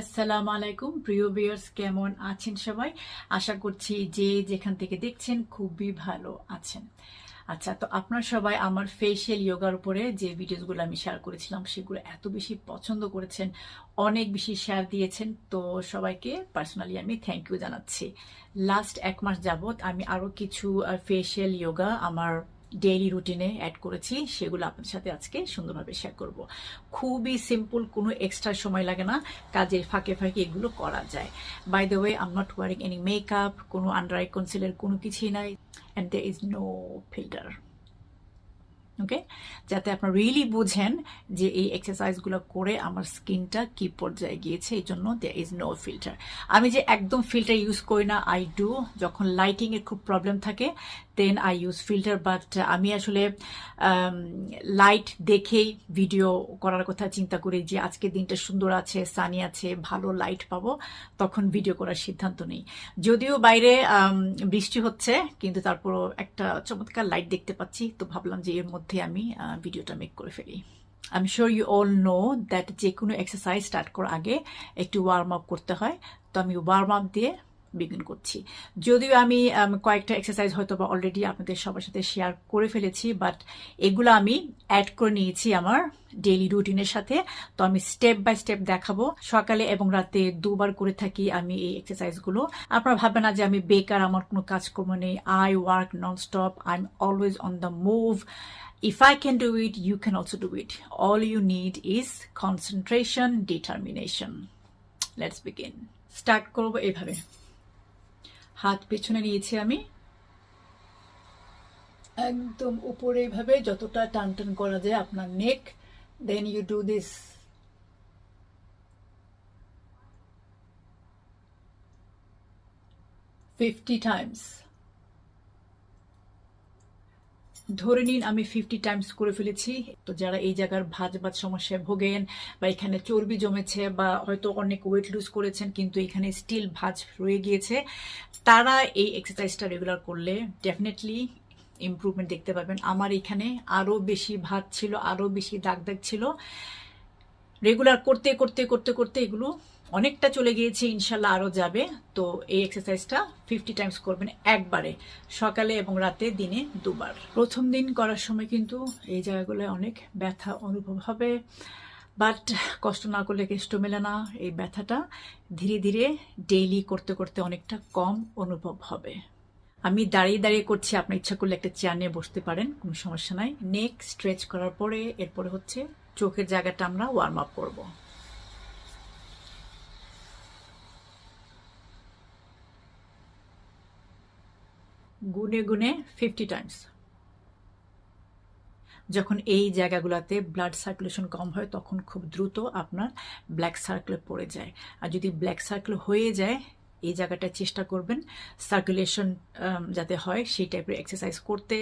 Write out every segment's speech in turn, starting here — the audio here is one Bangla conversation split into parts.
আসসালামু আলাইকুম। প্রিয় বিয়ার্স কেমন আছেন সবাই? আশা করছি যে যেখান থেকে দেখছেন খুবই ভালো আছেন। আচ্ছা তো আপনারা সবাই আমার ফেশিয়াল ইয়োগার উপরে যে ভিডিওসগুলো আমি শেয়ার করেছিলাম, সেগুলো এত বেশি পছন্দ করেছেন, অনেক বেশি শেয়ার দিয়েছেন, তো সবাইকে পার্সোনালি আমি থ্যাংক ইউ জানাচ্ছি। লাস্ট এক মাস যাবত আমি আরও কিছু ফেশিয়াল ইয়োগা আমার ডেইলি রুটিনে অ্যাড করেছি, সেগুলো আপনাদের সাথে আজকে সুন্দরভাবে শেয়ার করব। খুবই সিম্পল কোনো এক্সট্রা সময় লাগে না, কাজের ফাঁকে ফাঁকে এগুলো করা যায়। By the way I'm not wearing any makeup কোনো আন্ডার আই কনসিলার কোনো কিছুই নাই and there is no filter okay যাতে আপনারা রিয়েলি বুঝেন যে এই এক্সারসাইজগুলো করে আমার স্কিনটা কি পর্যায়ে গিয়েছে, এই জন্য দে ইজ নো ফিল্টার আমি যে একদম ফিল্টার ইউজ করি না আই ডু যখন লাইটিংয়ের খুব প্রবলেম থাকে then I use filter but আমি আসলে লাইট দেখেই ভিডিও করার কথা চিন্তা করি যে আজকের দিনটা সুন্দর আছে সানি আছে, ভালো লাইট পাবো, তখন ভিডিও করার সিদ্ধান্ত নেই। যদিও বাইরে বৃষ্টি হচ্ছে, কিন্তু তারপরও একটা চমৎকার লাইট দেখতে পাচ্ছি, তো ভাবলাম যে এর মধ্যে আমি ভিডিওটা মেক করে ফেলি। I am sure you all know that যে কোনো এক্সারসাইজ স্টার্ট করার আগে একটু ওয়ার্ম আপ করতে হয়, তো আমি ওয়ার্ম আপ দিয়ে বিগিন করছি। যদিও আমি কয়েকটা এক্সারসাইজ হয়তো বা অলরেডি আপনাদের সবার সাথে শেয়ার করে ফেলেছি বাট এগুলো আমি অ্যাড করে নিয়েছি আমার ডেইলি রুটিনের সাথে। তো আমি স্টেপ বাই স্টেপ দেখাবো। সকালে এবং রাতে দুবার করে থাকি আমি এই এক্সারসাইজগুলো আপনারা ভাববেন না যে আমি বেকার আমার কোনো কাজকর্ম নেই। I work non stop I am always on the move If I can do it, you can also do it. All you need is concentration, determination. Let's begin. Start করব এভাবে। হাত পেছনে নিয়েছি আমি। একদম উপরে এভাবে যতটা টান টান করা যায় আপনার neck then you do this fifty times ধরে নিন আমি ফিফটি টাইমস করে ফেলেছি। তো যারা এই জায়গার ভাজ ভাজ সমস্যায় ভোগেন বা এখানে চর্বি জমেছে বা হয়তো অনেক ওয়েট লুজ করেছেন কিন্তু এখানে স্টিল ভাজ রয়ে গিয়েছে, তারা এই এক্সারসাইজটা রেগুলার করলে ডেফিনেটলি ইম্প্রুভমেন্ট দেখতে পাবেন। আমার এখানে আরও বেশি ভাত ছিল আরও বেশি দাগ দাগ ছিল। রেগুলার করতে করতে করতে করতে এগুলো অনেকটা চলে গিয়েছে, ইনশাল্লাহ আরও যাবে। তো এই এক্সারসাইজটা ফিফটি টাইমস করবেন একবারে, সকালে এবং রাতে, দিনে দুবার। প্রথম দিন করার সময় কিন্তু এই জায়গাগুলোয় অনেক ব্যথা অনুভব হবে বাট কষ্ট না করলে কেষ্ট মেলে না। এই ব্যথাটা ধীরে ধীরে ডেইলি করতে করতে অনেকটা কম অনুভব হবে। আমি দাঁড়িয়ে দাঁড়িয়ে করছি, আপনার ইচ্ছা করলে একটা চেয়ার নিয়ে বসতে পারেন, কোনো সমস্যা নাই। নেক স্ট্রেচ করার পরে এরপরে হচ্ছে চোখের জায়গাটা আমরা ওয়ার্ম আপ করব। গুনে গুনে ফিফটি টাইমস যখন এই জায়গাগুলোতে ব্লাড সার্কুলেশন কম হয়, তখন খুব দ্রুত আপনার ব্ল্যাক সার্কেল পড়ে যায়। আর যদি ব্ল্যাক সার্কেল হয়ে যায়, এই জায়গাটা চেষ্টা করবেন সার্কুলেশন যাতে হয়, সেই টাইপের এক্সারসাইজ করতে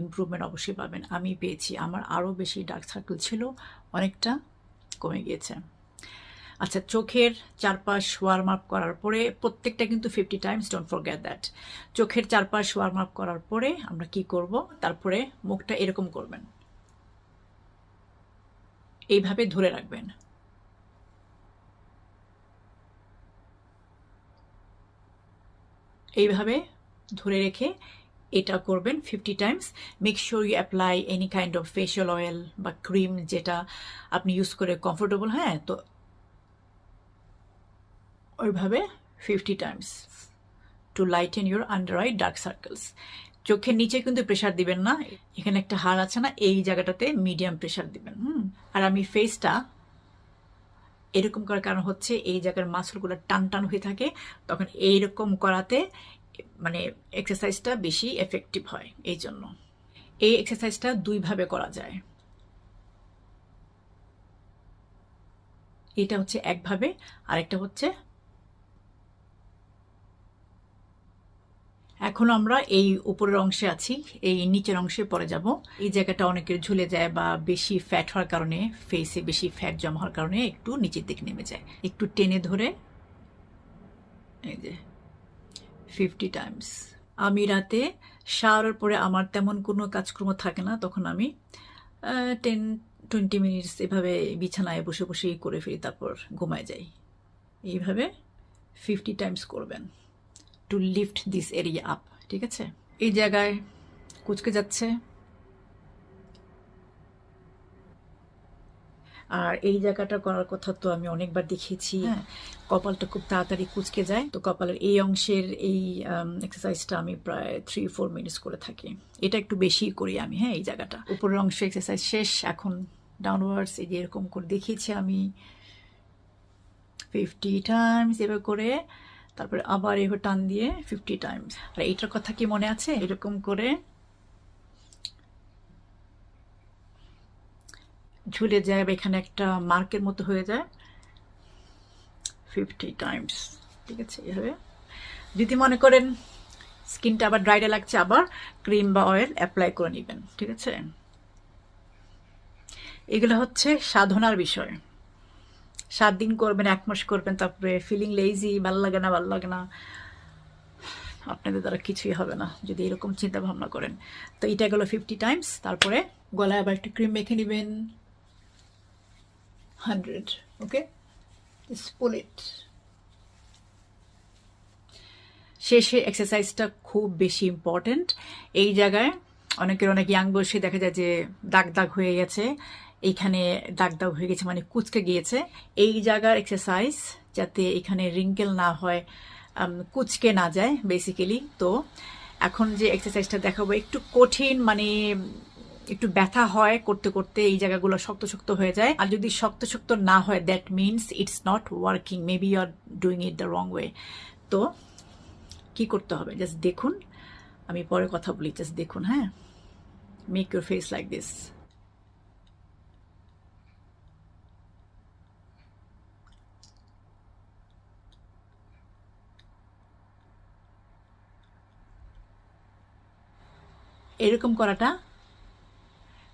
ইম্প্রুভমেন্ট অবশ্যই পাবেন। আমি পেয়েছি। আমার আরও বেশি ডার্ক সার্কেল ছিল, অনেকটা কমে গিয়েছে। আচ্ছা চোখের চারপাশ ওয়ার্ম আপ করার পরে প্রত্যেকটা কিন্তু fifty times don't forget that চোখের চারপাশ ওয়ার্ম আপ করার পরে আমরা কি করব? তারপরে মুখটা এরকম করবেন। এইভাবে ধরে রাখবেন। এইভাবে ধরে রেখে এটা করবেন fifty times make sure you apply any kind of facial oil বা ক্রিম যেটা আপনি ইউজ করে কমফোর্টেবল হ্যাঁ? তো ওইভাবে fifty times to lighten your under eye dark circles চোখের নিচে কিন্তু প্রেশার দিবেন না, এখানে একটা হাড় আছে না, এই জায়গাটাতে মিডিয়াম প্রেশার দিবেন, হুম? আর আমি ফেসটা এরকম করার কারণ হচ্ছে এই জায়গার মাসলগুলো টান টান হয়ে থাকে, তখন এইরকম করাতে মানে এক্সারসাইজটা বেশি এফেক্টিভ হয় এই জন্য। এই এক্সারসাইজটা দুইভাবে করা যায়। এটা হচ্ছে একভাবে, আরেকটা হচ্ছে এখন আমরা এই উপরের অংশে আছি, এই নিচের অংশে পরে যাব। এই জায়গাটা অনেকের ঝুলে যায় বা বেশি ফ্যাট হওয়ার কারণে ফেসে বেশি ফ্যাট জমা হওয়ার কারণে একটু নিচের দিকে নেমে যায়। একটু টেনে ধরে, এই যে ফিফটি টাইমস আমি রাতে শাওয়ারের পরে আমার তেমন কোনো কাজকর্ম থাকে না, তখন আমি টেন টোয়েন্টি মিনিটস এভাবে বিছানায় বসে বসেই করে ফেলি, তারপর ঘুমায় যাই। এইভাবে ফিফটি টাইমস করবেন। To lift this area up ঠিক আছে? এই জায়গায় কুচকে যাচ্ছে। আর এই জায়গাটা করার কথা তো আমি অনেকবার দেখিয়েছি। হ্যাঁ। কপালটা খুব তাড়াতাড়ি কুচকে যায়। তো কপালের এই অংশের এই এক্সারসাইজটা আমি প্রায় থ্রি ফোর মিনিটস করে থাকি। এটা একটু বেশি করি আমি হ্যাঁ এই জায়গাটা। উপরের অংশ এক্সারসাইজ শেষ এখন ডাউনওয়ার্ডস এই যে এরকম করে দেখিয়েছি আমি। ফিফটি টাইমস এভাবে করে তারপরে আবার এভাবে টান দিয়ে ফিফটি টাইমস আর এইটার কথা কি মনে আছে? এরকম করে ঝুলে যায় বা এখানে একটা মার্কের মতো হয়ে যায়। ফিফটি টাইমস ঠিক আছে এভাবে যদি মনে করেন স্কিনটা আবার ড্রাইডে লাগছে, আবার ক্রিম বা অয়েল অ্যাপ্লাই করে নেবেন। ঠিক আছে? এগুলো হচ্ছে সাধনার বিষয়। সাত দিন করবেন, এক মাস করবেন, তারপরে ফিলিং লেজি ভালো লাগে না, ভালো লাগে না। আপনাদের দ্বারা কিছুই হবে না, যদি এরকম চিন্তা ভাবনা করেন। তো এটা গেলো ফিফটি টাইমস তারপরে গলায় আবার একটু ক্রিম মেখে নেবেন। হান্ড্রেড ওকে পুল ইট শেষে এক্সারসাইজটা খুব বেশি ইম্পর্টেন্ট এই জায়গায় অনেকের, অনেক ইয়াং বয়সে দেখা যায় যে দাগ দাগ হয়ে গেছে। এইখানে দাগ দাগ হয়ে গেছে মানে কুচকে গিয়েছে। এই জায়গার এক্সারসাইজ যাতে এখানে রিঙ্কেল না হয় কুচকে না যায় বেসিক্যালি তো এখন যে এক্সারসাইজটা দেখাবো, একটু কঠিন মানে একটু ব্যথা হয় করতে করতে, এই জায়গাগুলো শক্ত শক্ত হয়ে যায়। আর যদি শক্ত শক্ত না হয় that means it's not working maybe you are doing it the wrong way তো কি করতে হবে? জাস্ট দেখুন। আমি পরে কথা বলি জাস্ট দেখুন হ্যাঁ? Make your face like this এরকম করাটা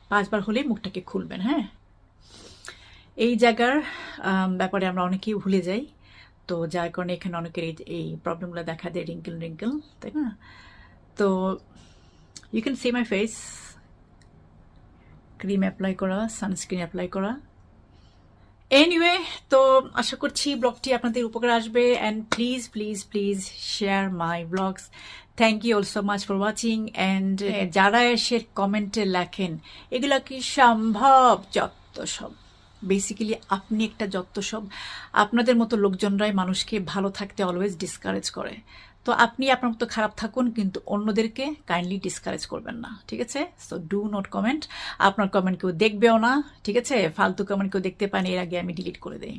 পাঁচবার হলে মুখটাকে খুলবেন হ্যাঁ? এই জায়গার ব্যাপারে আমরা অনেকেই ভুলে যাই। তো যার কারণে এখানে অনেকের এই- প্রবলেমগুলো দেখা দেয়, রিঙ্কেল রিঙ্কেল, তাই না? তো you can see my face cream apply করা সানস্ক্রিন অ্যাপ্লাই করা। এনিওয়ে তো আশা করছি ব্লগটি আপনাদের উপকার আসবে and please please please share my blogs thank you all so much for watching and যারা এসে কমেন্টে লেখেন এগুলো কি সম্ভব? যত সব বেসিক্যালি আপনি একটা যত্তসব সব, আপনাদের মতো লোকজনরাই মানুষকে ভালো থাকতে অলওয়েজ ডিসকারেজ করে। তো আপনি আপনার মতো খারাপ থাকুন, কিন্তু অন্যদেরকে কাইন্ডলি ডিসকারেজ করবেন না, ঠিক আছে? সো ডু নট কমেন্ট আপনার কমেন্ট কেউ দেখবেও না, ঠিক আছে? ফালতু কমেন্ট কেউ দেখতে পান এর আগে আমি ডিলিট করে দেই।